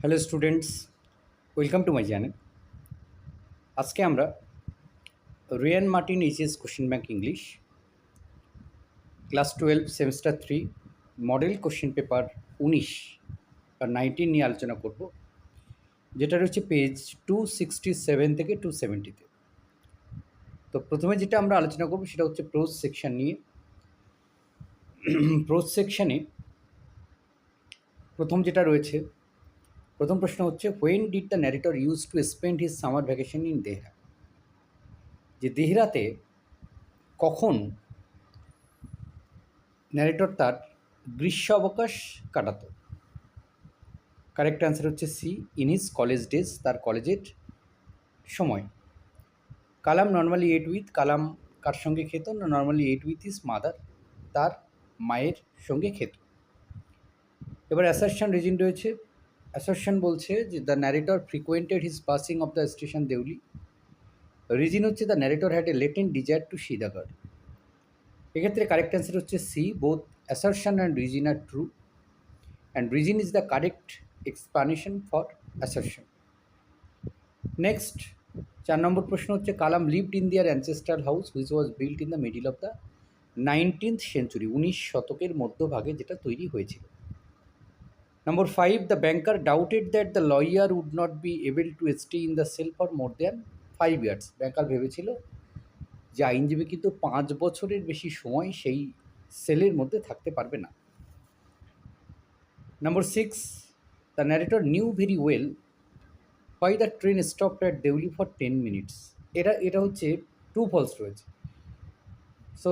Hello students, welcome to my channel. আজকে আমরা Ray and Martin HS question bank English, class twelve, semester three, model question paper উনিশ আর nineteen নিয়ে আলোচনা করব যেটা রয়েছে পেজ টু সিক্সটি সেভেন থেকে টু সেভেন্টিতে তো প্রথমে যেটা আমরা আলোচনা করব সেটা হচ্ছে প্রোজ সেকশন নিয়ে। প্রোজ সেকশানে প্রথম যেটা রয়েছে প্রথম প্রশ্ন হচ্ছে when did the narrator use to spend his summer vacation in Dehra যে দেহরাতে কখন ন্যারেটর তার গ্রীষ্ম অবকাশ কাটাতো? কারেক্ট অ্যান্সার হচ্ছে C in his college days তার কলেজের সময়। কালাম নর্মালি এট উইথ কালাম কার সঙ্গে খেত? না normally ate with his mother তার মায়ের সঙ্গে খেত। এবার অ্যাসারশন রিজিন রয়েছে অ্যাসারশন বলছে যে the narrator frequented his passing of the station Deoli reason হচ্ছে the narrator had a latent desire to see the guard এক্ষেত্রে কারেক্ট অ্যান্সার হচ্ছে C both assertion and reason are true and reason is the correct explanation for assertion next চার নম্বর প্রশ্ন হচ্ছে, Kalam lived in their ancestor house which was built in the middle of the nineteenth century উনিশ শতকের মধ্যভাগে যেটা তৈরি হয়েছিল। Number five the banker doubted that the lawyer would not be able to stay in the cell for more than five years banker ভেবেছিল যে আইনজীবী কিন্তু পাঁচ বছরের বেশি সময় সেই সেলের মধ্যে থাকতে পারবে না। Number six the narrator knew very well why the train stop at Deoli for ten minutes এটা এটা হচ্ছে টু ফলস রয়েছে। সো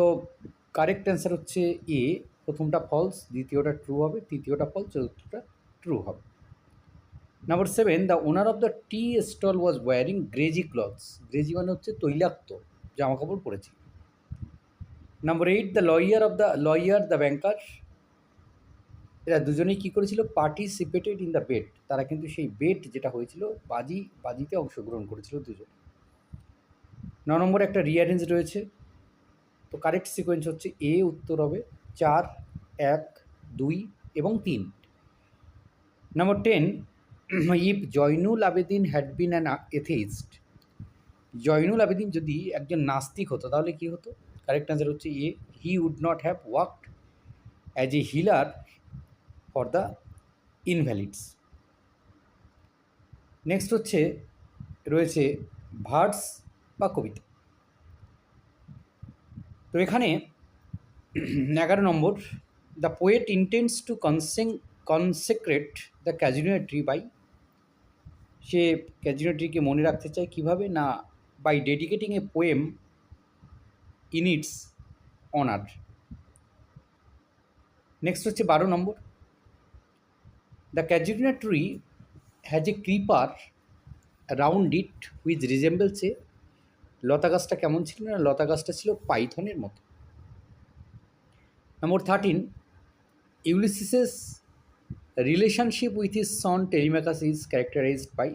কারেক্ট অ্যান্সার হচ্ছে এ প্রথমটা ফলস দ্বিতীয়টা ট্রু হবে, তৃতীয়টা ফলস চতুর্থটা ট্রু হবে। Number seven the owner of the tea stall was wearing greasy clothes greasy মানে হচ্ছে তৈলাক্ত জামা কাপড় পরেছে। Number eight the lawyer of the lawyer the banker এরা দুজনেই কী করেছিল? পার্টিসিপেটেড ইন দ্য বেট তারা কিন্তু সেই বেট যেটা হয়েছিল, বাজি, বাজিতে অংশগ্রহণ করেছিল দুজন। ন নম্বর একটা রিয়ারেঞ্জ রয়েছে। তো কারেক্ট সিকোয়েন্স হচ্ছে এ, উত্তর হবে। চার, এক, দুই এবং তিন। Number ten if Zainul Abedin had been an atheist Zainul Abedin যদি একজন নাস্তিক হতো, তাহলে কী হতো? কারেক্ট অ্যান্সার হচ্ছে A he would not have worked as a healer for the invalids next হচ্ছে, রয়েছে ভার্স বা কবিতা। তো এখানে এগারো number the poet intends to consec consecrate the casuarina tree by say casuarina ট্রিকে মনে রাখতে চায় কীভাবে? না by dedicating a poem in its honour next হচ্ছে বারো number the casuarina tree has a creeper round it with resembles a লতা গাছটা কেমন ছিল না? লতা গাছটা ছিল পাইথনের মতো। Number thirteen Ulysses's relationship with his son Telemachus is characterised by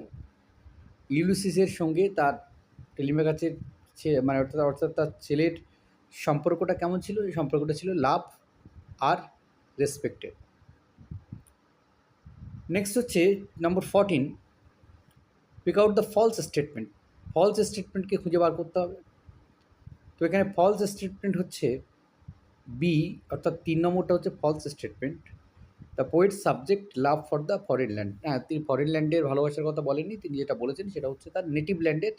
ইউলিসিসের সঙ্গে তার টেলিম্যাকাসের মানে অর্থাৎ অর্থাৎ তার ছেলের সম্পর্কটা কেমন ছিল? এই সম্পর্কটা ছিল লাভ আর রেসপেক্টেড নেক্সট হচ্ছে number fourteen pick out the false statement false স্টেটমেন্টকে খুঁজে বার করতে হবে। তো এখানে ফলস স্টেটমেন্ট হচ্ছে বি অর্থাৎ তিন নম্বরটা হচ্ছে false statement the poet subject love for the foreign land হ্যাঁ তিনি ফরেন ল্যান্ডের ভালোবাসার কথা বলেননি, তিনি যেটা বলেছেন সেটা হচ্ছে তার নেটিভ ল্যান্ডের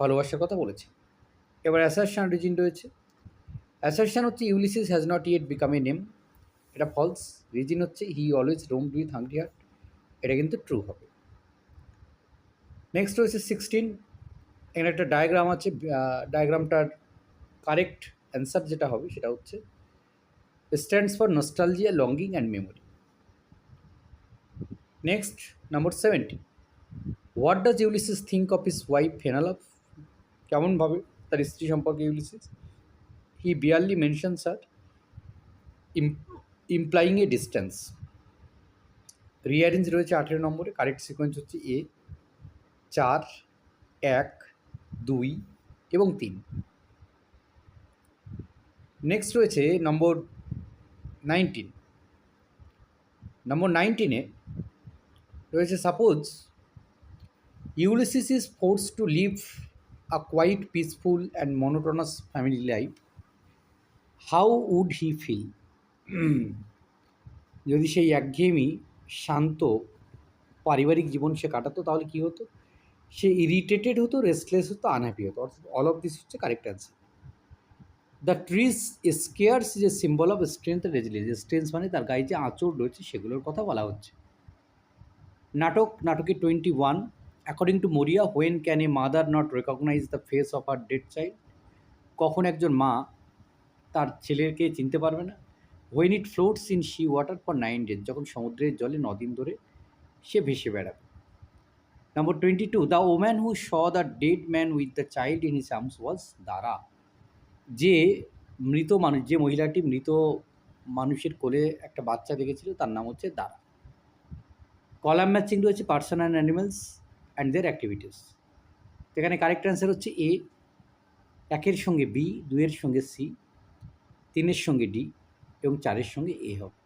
ভালোবাসার কথা বলেছেন এবার অ্যাসারশান রিজিন রয়েছে। অ্যাসারশান হচ্ছে Ulysses has not yet become a name এটা ফলস রিজিন হচ্ছে he always roam with hungry heart এটা কিন্তু ট্রু হবে। নেক্সট রয়েছে সিক্সটিন এখানে একটা ডায়াগ্রাম আছে ডায়াগ্রামটার কারেক্ট অ্যান্সার যেটা হবে সেটা হচ্ছে stands for nostalgia longing and memory next number seventy what does Ulysses think of his wife Penelope কেমনভাবে তার স্ত্রী সম্পর্কে Ulysses he barely mention sir implying a distance rearrange রয়েছে আঠেরো নম্বরে কারেক্ট সিকোয়েন্স হচ্ছে এ চার, এক, দুই এবং তিন। নেক্সট রয়েছে নম্বর নাইনটিন নম্বর নাইনটিনে রয়েছে suppose Ulysses is force to live a quite peaceful and monotonous family life how would he feel যদি সেই একঘেয়েমি শান্ত পারিবারিক জীবন সে কাটাতো, তাহলে কী হতো? সে ইরিটেটেড হতো রেস্টলেস হতো আনহ্যাপি হতো। অর্থাৎ অল অফ দিস হচ্ছে correct answer the trees scars is a symbol of strength resilience strength মানে তার গায়ে যে আঁচড় রয়েছে সেগুলোর কথা বলা হচ্ছে। নাটক, নাটকে twenty one according to Maurya when can a mother not recognise the face of her dead child কখন একজন মা তার ছেলেকে চিনতে পারবে না? When it floats in sea water for nine days যখন সমুদ্রের জলে নদিন ধরে সে ভেসে বেড়াবে। Number twenty two the woman who saw the dead man with the child in his arms was Dara যে মৃত মানুষ, যে মহিলাটি মৃত মানুষের কোলে একটা বাচ্চা দেখেছিল, তার নাম হচ্ছে দারা। কলাম ম্যাচিং রয়েছে person and animals and their activities. এখানে কারেক্ট অ্যান্সার হচ্ছে এ, একের সঙ্গে বি, দুইয়ের সঙ্গে সি, তিনের সঙ্গে ডি এবং চারের সঙ্গে এ হবে।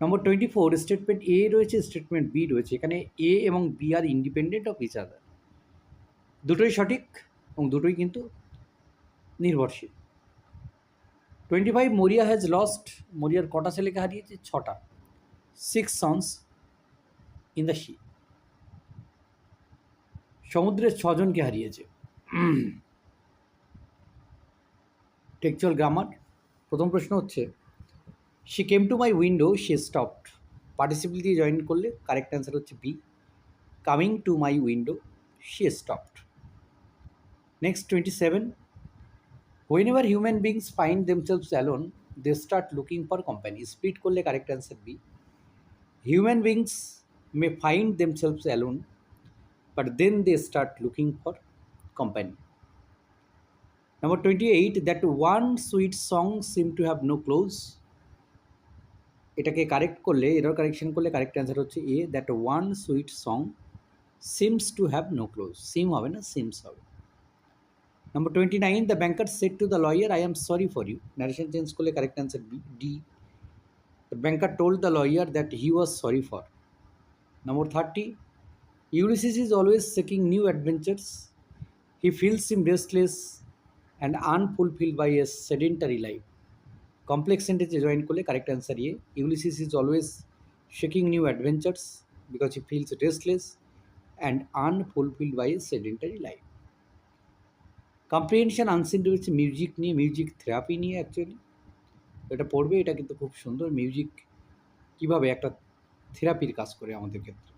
Number twenty four, statement A রয়েছে, স্টেটমেন্ট বি রয়েছে। এখানে এ এবং B are independent of each other. দুটোই সঠিক এবং দুটোই কিন্তু নির্ভরশীল। Twenty five Maurya has lost মরিয়ার কটা ছেলেকে হারিয়েছে? ছটা। Six sons in the sea সমুদ্রের ছজনকে হারিয়েছে। টেকচুয়াল গ্রামার প্রথম প্রশ্ন হচ্ছে she came to my window she stopped participle দিয়ে জয়েন করলে কারেক্ট অ্যান্সার হচ্ছে B coming to my window she stopped next twenty seven ever human beings find themselves alone they start looking for company split করলে correct answer B human beings may find themselves alone but then they start looking for company. Number 28 that one sweet song seem to have no clothes. এটাকে correct করলে error correction করলে correct answer হচ্ছে A that one sweet song seems to have no clothes seem হবে না seems হবে twenty nine the banker said to the lawyer I am sorry for you narration change করলে correct answer B D the banker told the lawyer that he was sorry for number thirty Ulysses is always seeking new adventures. He feels him restless and unfulfilled by a sedentary life. Complex sentence join করলে correct answer here. Ulysses is always seeking new adventures because he feels restless and unfulfilled by a sedentary life. Comprehension রয়েছে music নিয়ে music therapy নিয়ে actually এটা পড়বে, এটা কিন্তু খুব সুন্দর। মিউজিক কীভাবে একটা থেরাপির কাজ করে আমাদের ক্ষেত্রে।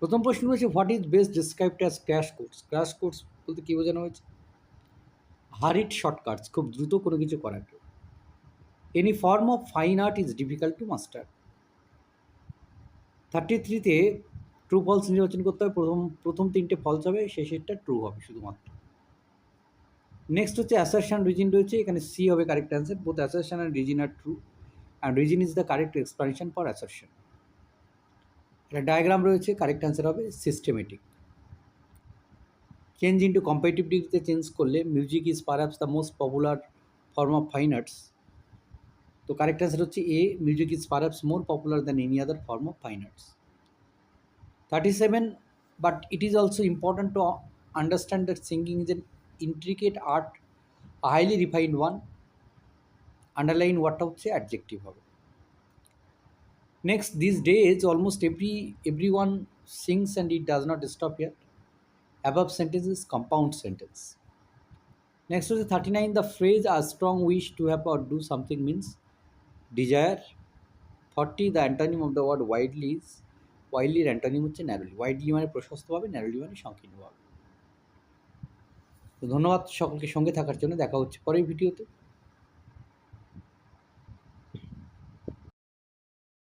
প্রথম প্রশ্ন হচ্ছে what is best described as crash course crash course বলতে কী বোঝানো হয়েছে? হারিট শর্টকাটস খুব দ্রুত কোনো কিছু করাকে any form of fine art is difficult to master thirty থ্রিতে ট্রু ফলস নির্বাচন করতে হবে। প্রথম প্রথম তিনটে ফলস হবে শেষেরটা ট্রু হবে শুধুমাত্র। নেক্সট হচ্ছে অ্যাসারশন রিজিন রয়েছে, এখানে সি হবে correct answer both assertion and reason are true and reason is the correct explanation for assertion একটা ডায়াগ্রাম রয়েছে কারেক্ট অ্যান্সার হবে সিস্টেমেটিক চেঞ্জ ইন্টু কম্পিটিভ ডিগ্রিতে চেঞ্জ করলে music is perhaps the most popular form of fine arts তো correct answer হচ্ছে A music is perhaps more popular than any other form of fine arts Thirty seven but it is also important to understand that singing is an intricate art highly refined one underline ওয়ার্ডটা হচ্ছে adjective হবে Next, these days almost every everyone sings and it does not stop here. Above sentence is compound sentence. Next to the 39, the phrase a strong wish to have or do something means desire. 40, the antonym of the word widely is widely এর হচ্ছে narrowly Widely মানে প্রশস্তভাবে narrowly মানে সংকীর্ণভাবে তো ধন্যবাদ সকলকে সঙ্গে থাকার জন্য। দেখা হচ্ছে পরের ভিডিওতে